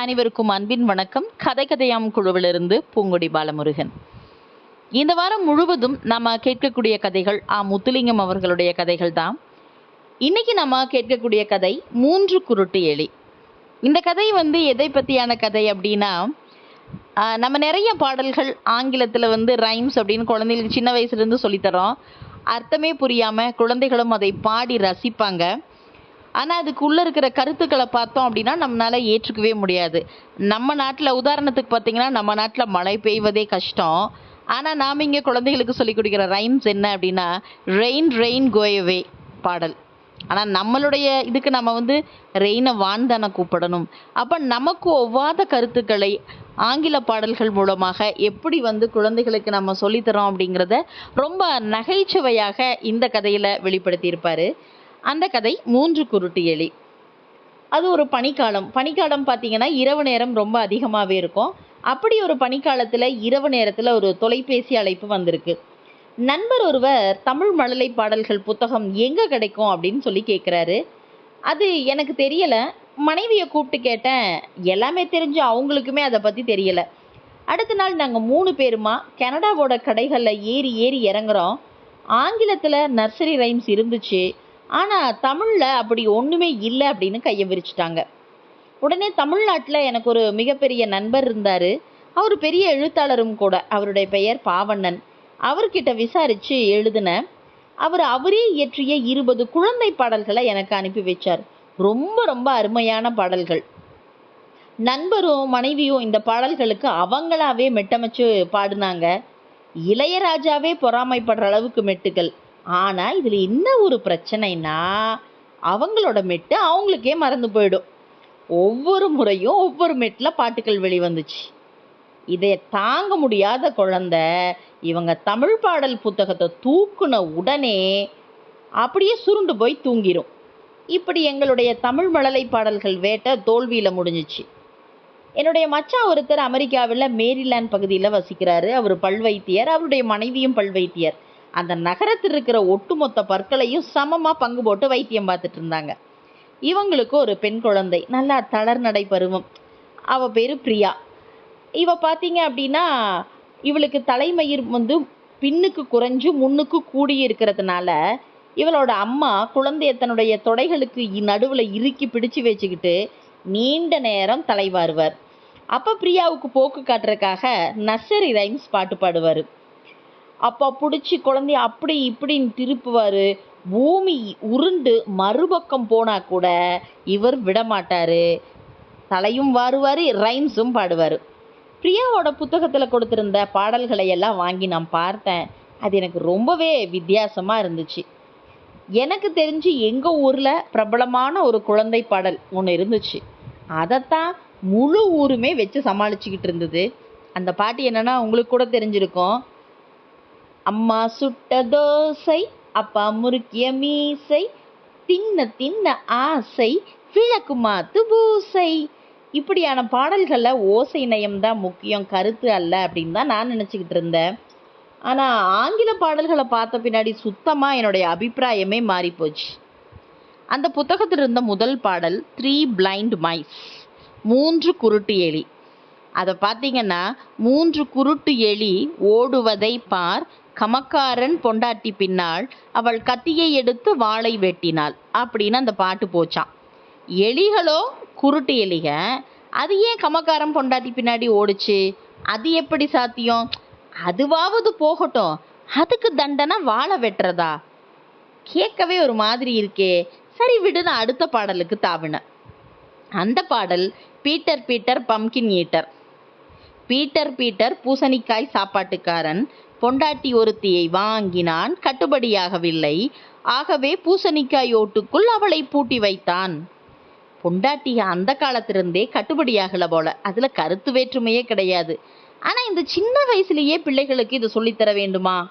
அனைவருக்கும் அன்பின் வணக்கம். கதை கதையாம் குழுவிலிருந்து பூங்கொடி பாலமுருகன். இந்த வாரம் முழுவதும் நம்ம கேட்கக்கூடிய கதைகள் ஆ. முத்துலிங்கம் அவர்களுடைய கதைகள் தான் இன்னைக்கு நம்ம கேட்கக்கூடிய கதை மூன்று குருட்டு எலி. இந்த கதை வந்து எதை பற்றியான கதை அப்படின்னா நம்ம நிறைய பாடல்கள் ஆங்கிலத்தில் வந்து ரைம்ஸ் அப்படின்னு குழந்தைகளுக்கு சின்ன வயசுலேருந்து சொல்லித்தரோம் அர்த்தமே புரியாமல் குழந்தைகளும் அதை பாடி ரசிப்பாங்க. ஆனால் அதுக்குள்ளே இருக்கிற கருத்துக்களை பார்த்தோம் அப்படின்னா நம்மளால ஏற்றுக்கவே முடியாது. நம்ம நாட்டில் உதாரணத்துக்கு பார்த்தீங்கன்னா நம்ம நாட்டில் மழை பெய்வதே கஷ்டம். ஆனால் நாம் இங்கே குழந்தைகளுக்கு சொல்லிக் கொடுக்குற ரைம்ஸ் என்ன அப்படின்னா ரெயின் ரெயின் கோயவே பாடல். ஆனால் நம்மளுடைய இதுக்கு நம்ம வந்து ரெயினை வான் தானே கூப்பிடணும். அப்போ நமக்கு ஒவ்வாத கருத்துக்களை ஆங்கில பாடல்கள் மூலமாக எப்படி வந்து குழந்தைகளுக்கு நம்ம சொல்லித்தரோம் அப்படிங்கிறத ரொம்ப நகைச்சுவையாக இந்த கதையில் வெளிப்படுத்தியிருப்பார். அந்த கதை மூன்று குருட்டு எலி. அது ஒரு பனிக்காலம். பனிக்காலம் பார்த்தீங்கன்னா இரவு நேரம் ரொம்ப அதிகமாகவே இருக்கும். அப்படி ஒரு பனிக்காலத்தில் இரவு நேரத்தில் ஒரு தொலைபேசி அழைப்பு வந்திருக்கு. நண்பர் ஒருவர் தமிழ் மழலை பாடல்கள் புத்தகம் எங்கே கிடைக்கும் அப்படின்னு சொல்லி கேட்குறாரு அது எனக்கு தெரியலை. மனைவியை கூப்பிட்டு கேட்டேன். எல்லாமே தெரிஞ்சு அவங்களுக்குமே அதை பற்றி தெரியலை. அடுத்த நாள் நாங்கள் மூணு பேருமா கனடாவோட கடைகளில் ஏறி ஏறி இறங்குறோம். ஆங்கிலத்தில் நர்சரி ரைம்ஸ் இருந்துச்சு. ஆனால் தமிழில் அப்படி ஒன்றுமே இல்லை அப்படின்னு கையை விரிச்சிட்டாங்க. உடனே தமிழ்நாட்டில் எனக்கு ஒரு மிகப்பெரிய நண்பர் இருந்தார். அவர் பெரிய எழுத்தாளரும் கூட. அவருடைய பெயர் பாவண்ணன். அவர்கிட்ட விசாரித்து எழுதினேன் அவர் அவரே இயற்றிய இருபது குழந்தை பாடல்களை எனக்கு அனுப்பி வச்சார். ரொம்ப ரொம்ப அருமையான பாடல்கள். நண்பரும் மனைவியும் இந்த பாடல்களுக்கு அவங்களாவே மெட்டமைச்சு பாடினாங்க. இளையராஜாவே பொறாமைப்படுற அளவுக்கு மெட்டுகள். ஆனால் இதில் என்ன ஒரு பிரச்சனைனா அவங்களோட மெட்டு அவங்களுக்கே மறந்து போயிடும். ஒவ்வொரு முறையும் ஒவ்வொரு மெட்டில் பாட்டுகள் வெளிவந்துச்சு. இதை தாங்க முடியாத குழந்த இவங்க தமிழ் பாடல் புத்தகத்தை தூக்குன உடனே அப்படியே சுருண்டு போய் தூங்கிடும் இப்படி எங்களுடைய தமிழ் மழலை பாடல்கள் வேட்டை தோல்வியில் முடிஞ்சிச்சு. என்னுடைய மச்சான் ஒருத்தர் அமெரிக்காவில் மேரிலாண்ட் பகுதியில் வசிக்கிறாரு. அவர் பல்வைத்தியர் அவருடைய மனைவியும் பல்வைத்தியர். அந்த நகரத்தில் இருக்கிற ஒட்டுமொத்த பற்களையும் சமமாக பங்கு போட்டு வைத்தியம் பார்த்துட்டு இருந்தாங்க. இவங்களுக்கு ஒரு பெண் குழந்தை நல்லா தளர் நடை பருவம். அவ பேர் பிரியா. இவ பார்த்தீங்க அப்படின்னா இவளுக்கு தலைமயிர் வந்து பின்னுக்கு குறைஞ்சு முன்னுக்கு கூடி இருக்கிறதுனால இவளோட அம்மா குழந்தைய தன்னுடைய தொடைகளுக்கு நடுவில் இறுக்கி பிடிச்சு வச்சுக்கிட்டு நீண்ட நேரம் தலைவாருவார். அப்போ பிரியாவுக்கு போக்கு காட்டுறதுக்காக நர்சரி ரைம்ஸ் பாட்டு பாடுவார். அப்போ பிடிச்சி குழந்தைய அப்படி இப்படின்னு திருப்புவார். பூமி உருண்டு மறுபக்கம் போனால் கூட இவர் விடமாட்டார். தலையும் வாருவார் ரைம்ஸும் பாடுவார். பிரியாவோட புத்தகத்தில் கொடுத்துருந்த பாடல்களை எல்லாம் வாங்கி நான் பார்த்தேன். அது எனக்கு ரொம்பவே வித்தியாசமாக இருந்துச்சு. எனக்கு தெரிஞ்சு எங்கள் ஊரில் பிரபலமான ஒரு குழந்தை பாடல் ஒன்று இருந்துச்சு. அதைத்தான் முழு ஊருமே வச்சு சமாளிச்சுக்கிட்டு இருந்தது. அந்த பாட்டு என்னென்னா உங்களுக்கு கூட தெரிஞ்சிருக்கும். அம்மா சுட்ட தோசை அப்பா முறுக்கிய மீசை தின்ன தின்ன ஆசை விளக்கு மாத்து பூசை. இப்படியான பாடல்களில் ஓசை நயம் தான் முக்கியம் கருத்து அல்ல அப்படின்னு தான் நான் நினச்சிக்கிட்டு இருந்தேன். ஆனால் ஆங்கில பாடல்களை பார்த்த பின்னாடி சுத்தமாக என்னுடைய அபிப்பிராயமே மாறிப்போச்சு. அந்த புத்தகத்தில் இருந்த முதல் பாடல் த்ரீ பிளைண்ட் மைஸ் மூன்று குருட்டு எலி. அதை பார்த்தீங்கன்னா மூன்று குருட்டு எலி ஓடுவதை பார் கமக்காரன் பொண்டாட்டி பின்னால் அவள் கத்தியை எடுத்து வாளை வெட்டினாள். அப்படின்னு அந்த பாட்டு போச்சான் எலிகளோ குருட்டு எலிக அது ஏன் கமக்காரன் பொண்டாட்டி பின்னாடி ஓடுச்சு? அது எப்படி சாத்தியம்? அதுவாவது போகட்டும். அதுக்கு தண்டனை வாழை வெட்டுறதா? கேட்கவே ஒரு மாதிரி இருக்கே. சரி விடு நான் அடுத்த பாடலுக்கு தாவினேன் அந்த பாடல் Peter Peter pumpkin eater. Peter Peter பூசணிக்காய் சாப்பாட்டுக்காரன் பொண்டாட்டி ஒருத்தியை வாங்கினான் கட்டுப்படியாகவில்லை. ஆகவே பூசணிக்காய் ஓட்டுக்குள் அவளை பூட்டி வைத்தான். பொண்டாட்டி அந்த காலத்திலிருந்தே கட்டுப்படியாகல போல. அதுல கருத்து வேற்றுமையே கிடையாது. ஆனா இந்த சின்ன வயசுலயே பிள்ளைகளுக்கு இதை சொல்லித்தர வேண்டுமா?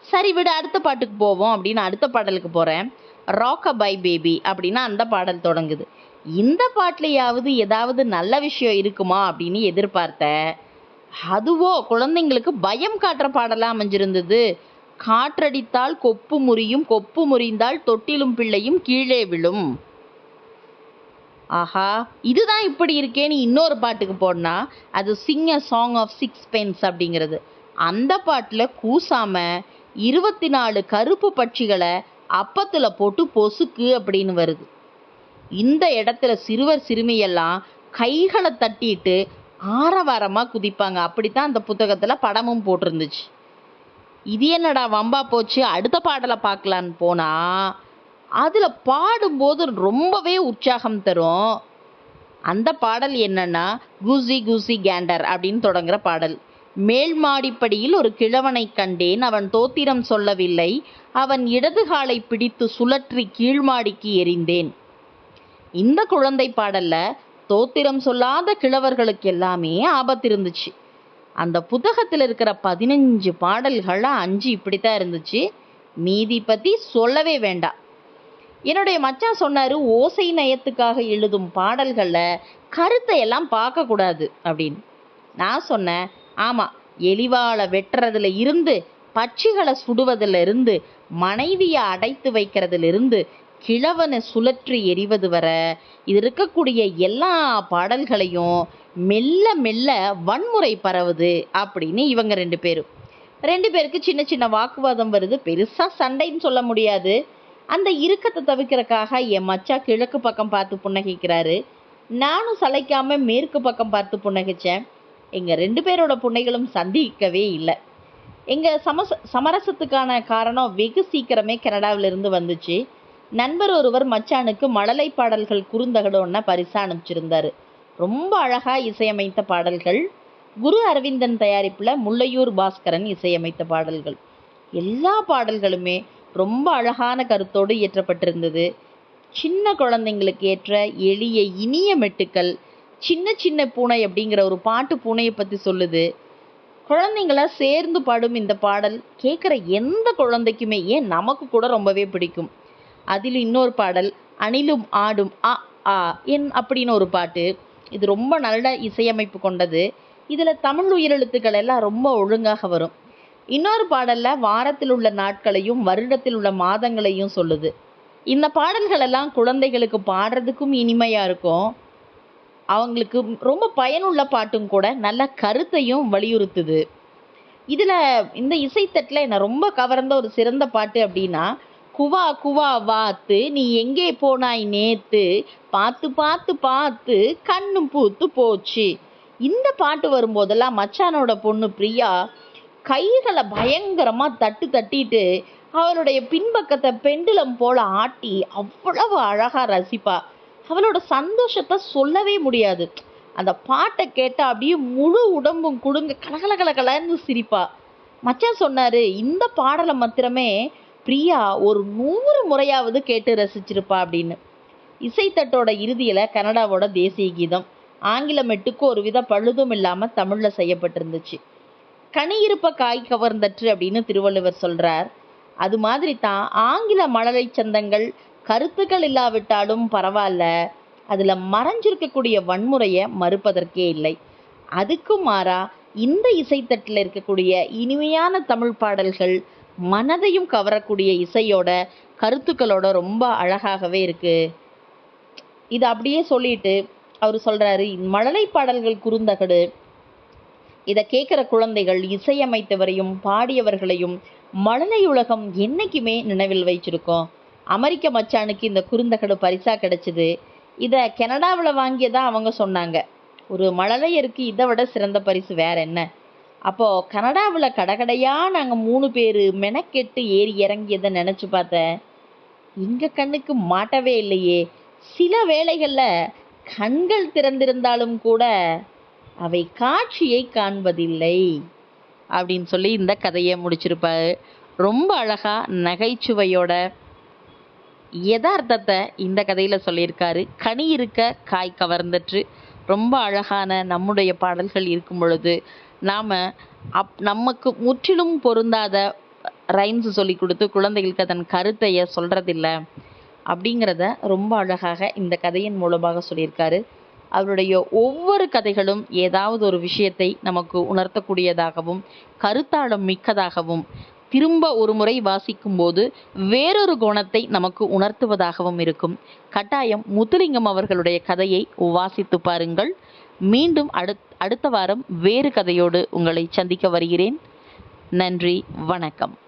சரி விட அடுத்த பாட்டுக்கு போவோம் அப்படின்னு அடுத்த பாடலுக்கு போறேன். ராக்க பை பேபி அப்படின்னு அந்த பாடல் தொடங்குது. இந்த பாட்டிலையாவது ஏதாவது நல்ல விஷயம் இருக்குமா அப்படின்னு எதிர்பார்த்தேன் அதுவோ குழந்தைங்களுக்கு பயம் காட்டுற பாடலாக அமைஞ்சிருந்தது. காற்றடித்தால் கொப்பு முறியும் கொப்பு முறிந்தால் தொட்டிலும் பிள்ளையும் கீழே விழும். ஆஹா இதுதான் இப்படி இருக்கேன்னு இன்னொரு பாட்டுக்கு போடனா அது sing a song of sixpence அப்படிங்கிறது. அந்த பாட்டில் கூசாம இருபத்தி நாலு கருப்பு பட்சிகளை அப்பத்தில் போட்டு பொசுக்கு அப்படின்னு வருது. இந்த இடத்துல சிறுவர் சிறுமியெல்லாம் கைகளை தட்டிட்டு ஆரவாரமாக குதிப்பாங்க. அப்படித்தான் அந்த புத்தகத்தில் படமும் போட்டிருந்துச்சு. இது என்னடா வம்பா போச்சு? அடுத்த பாடலை பார்க்கலான்னு போனா அதில் பாடும்போது ரொம்பவே உற்சாகம் தரும். அந்த பாடல் என்னன்னா குசி குசி கேண்டர் அப்படின்னு தொடங்குற பாடல். மேல் மாடிப்படியில் ஒரு கிழவனை கண்டேன். அவன் தோத்திரம் சொல்லவில்லை. அவன் இடது காலை பிடித்து சுழற்றி கீழ்மாடிக்கு எறிந்தேன். இந்த குழந்தை பாடல்ல தோத்திரம் சொல்லாத கிழவர்களுக்கு எல்லாமே ஆபத்து இருந்துச்சு. அந்த புத்தகத்தில் இருக்கிற பதினஞ்சு பாடல்கள் அஞ்சு இப்படித்தான் இருந்துச்சு. மீதி பற்றி சொல்லவே வேண்டாம். என்னுடைய மச்சான் சொன்னார் ஓசை நயத்துக்காக எழுதும் பாடல்களில் கருத்தை எல்லாம் பார்க்கக்கூடாது அப்படின்னு. நான் சொன்னேன் ஆமாம் எலிவாளை வெட்டுறதுல இருந்து பட்சிகளை சுடுவதிலிருந்து மனைவியை அடைத்து வைக்கிறதுல இருந்து கிழவனை சுழற்றி எறிவது வர இது இருக்கக்கூடிய எல்லா பாடல்களையும் மெல்ல மெல்ல வன்முறை பரவுது அப்படின்னு இவங்க ரெண்டு பேரும். ரெண்டு பேருக்கு சின்ன சின்ன வாக்குவாதம் வருது. பெருசாக சண்டைன்னு சொல்ல முடியாது. அந்த இறுக்கத்தை தவிர்க்கிறக்காக என் மச்சா கிழக்கு பக்கம் பார்த்து புன்னகைக்கிறாரு. நானும் சளைக்காம மேற்கு பக்கம் பார்த்து புன்னகைச்சேன். எங்கள் ரெண்டு பேரோட புன்னைகளும் சந்திக்கவே இல்லை. எங்கள் சமச சமரசத்துக்கான காரணம் வெகு சீக்கிரமே கனடாவிலிருந்து வந்துச்சு. நண்பர் ஒருவர் மச்சானுக்கு மழலை பாடல்கள் குறுந்தகடு ஒன்ன பரிசா அனுப்பிச்சிருந்தாரு. ரொம்ப அழகா இசையமைத்த பாடல்கள். குரு அரவிந்தன் தயாரிப்பில் முல்லையூர் பாஸ்கரன் இசையமைத்த பாடல்கள். எல்லா பாடல்களுமே ரொம்ப அழகான கருத்தோடு இயற்றப்பட்டிருந்தது. சின்ன குழந்தைங்களுக்கு ஏற்ற எளிய இனிய மெட்டுக்கள் சின்ன சின்ன பூனை அப்படிங்கிற ஒரு பாட்டு பூனையை பற்றி சொல்லுது. குழந்தைங்களா சேர்ந்து பாடும் இந்த பாடல் கேட்குற எந்த குழந்தைக்குமே ஏன் நமக்கு கூட ரொம்பவே பிடிக்கும். அதில் இன்னொரு பாடல் அணிலும் ஆடும் அ ஆ என் அப்படின்னு ஒரு பாட்டு. இது ரொம்ப நல்ல இசையமைப்பு கொண்டது. இதில் தமிழ் உயிரெழுத்துக்கள் எல்லாம் ரொம்ப ஒழுங்காக வரும். இன்னொரு பாடலில் வாரத்தில் உள்ள நாட்களையும் வருடத்தில் உள்ள மாதங்களையும் சொல்லுது. இந்த பாடல்கள் எல்லாம் குழந்தைகளுக்கு பாடுறதுக்கும் இனிமையாக இருக்கும். அவங்களுக்கு ரொம்ப பயனுள்ள பாட்டும் கூட நல்ல கருத்தையும் வலியுறுத்துது. இதில் இந்த இசைத்தட்டில் என்னை ரொம்ப கவர்ந்த ஒரு சிறந்த பாட்டு அப்படின்னா குவா குவா வாத்து நீ எங்கே போனாய் நேத்து? பார்த்து பார்த்து பார்த்து கண்ணும் பூத்து போச்சு. இந்த பாட்டு வரும்போதெல்லாம் மச்சானோட பொண்ணு பிரியா கைகளை பயங்கரமா தட்டு தட்டிட்டு அவளுடைய பின்பக்கத்தை பெண்டுலம் போல ஆட்டி அவ்வளவு அழகா ரசிப்பா. அவளோட சந்தோஷத்தை சொல்லவே முடியாது. அந்த பாட்டை கேட்டா அப்படியே முழு உடம்பும் குடுங்க கலகல கலகலன்னு சிரிப்பா. மச்சான் சொன்னாரு இந்த பாடலை மாத்திரமே பிரியா ஒரு நூறு முறையாவது கேட்டு ரசிச்சிருப்பா அப்படின்னு. இசைத்தட்டோட இறுதியில் கனடாவோட தேசிய கீதம். ஆங்கில மெட்டுக்கு ஒரு வித பழுதும் இல்லாமல் தமிழில் செய்யப்பட்டிருந்துச்சு. கனி இருப்ப காய் கவர்ந்தற்று அப்படின்னு திருவள்ளுவர் சொல்கிறார் அது மாதிரி தான் ஆங்கில மழலை சந்தங்கள் கருத்துக்கள் இல்லாவிட்டாலும் பரவாயில்ல அதில் மறைஞ்சிருக்கக்கூடிய வன்முறையை மறுப்பதற்கே இல்லை. அதுக்கு மாறா இந்த இசைத்தட்டில் இருக்கக்கூடிய இனிமையான தமிழ் பாடல்கள் மனதையும் கவரக்கூடிய இசையோட கருத்துக்களோட ரொம்ப அழகாகவே இருக்கு. இது அப்படியே சொல்லிட்டு அவர் சொல்றாரு மழலை பாடல்கள் குறுந்தகடு இதை கேட்குற குழந்தைகள் இசையமைத்தவரையும் பாடியவர்களையும் மழலை உலகம் என்னைக்குமே நினைவில் வச்சிருக்கோம். அமெரிக்க மச்சானுக்கு இந்த குறுந்தகடு பரிசா கிடைச்சது. இதை கனடாவில் வாங்கியதா அவங்க சொன்னாங்க. ஒரு மழலையருக்கு இதை விட சிறந்த பரிசு வேற என்ன? அப்போது கனடாவில் கடகடையாக நாங்கள் மூணு பேர் மெனக்கெட்டு ஏறி இறங்கியதை நினச்சி பார்த்தேன். எங்கள் கண்ணுக்கு மாட்டவே இல்லையே. சில வேளைகளில் கண்கள் திறந்திருந்தாலும் கூட அவை காட்சியை காண்பதில்லை அப்படின்னு சொல்லி இந்த கதையை முடிச்சிருப்பாரு. ரொம்ப அழகாக நகைச்சுவையோட யதார்த்தத்தை இந்த கதையில் சொல்லியிருக்காரு. கனி இருக்க காய் கவர்ந்துட்டு ரொம்ப அழகான நம்முடைய பாடல்கள் இருக்கும் பொழுது நாம் அப் நமக்கு முற்றிலும் பொருந்தாத ரைம்ஸ் சொல்லி கொடுத்து குழந்தைகளுக்கு அதன் கருத்தைய சொல்கிறதில்ல அப்படிங்கிறத ரொம்ப அழகாக இந்த கதையின் மூலமாக சொல்லியிருக்காரு. அவருடைய ஒவ்வொரு கதைகளும் ஏதாவது ஒரு விஷயத்தை நமக்கு உணர்த்தக்கூடியதாகவும் கருத்தாளம் மிக்கதாகவும் திரும்ப ஒரு முறை வாசிக்கும்போது வேறொரு கோணத்தை நமக்கு உணர்த்துவதாகவும் இருக்கும். கட்டாயம் முத்துலிங்கம் அவர்களுடைய கதையை வாசித்து பாருங்கள். மீண்டும் அடுத் அடுத்த வாரம் வேறு கதையோடு உங்களை சந்திக்க வருகிறேன். நன்றி வணக்கம்.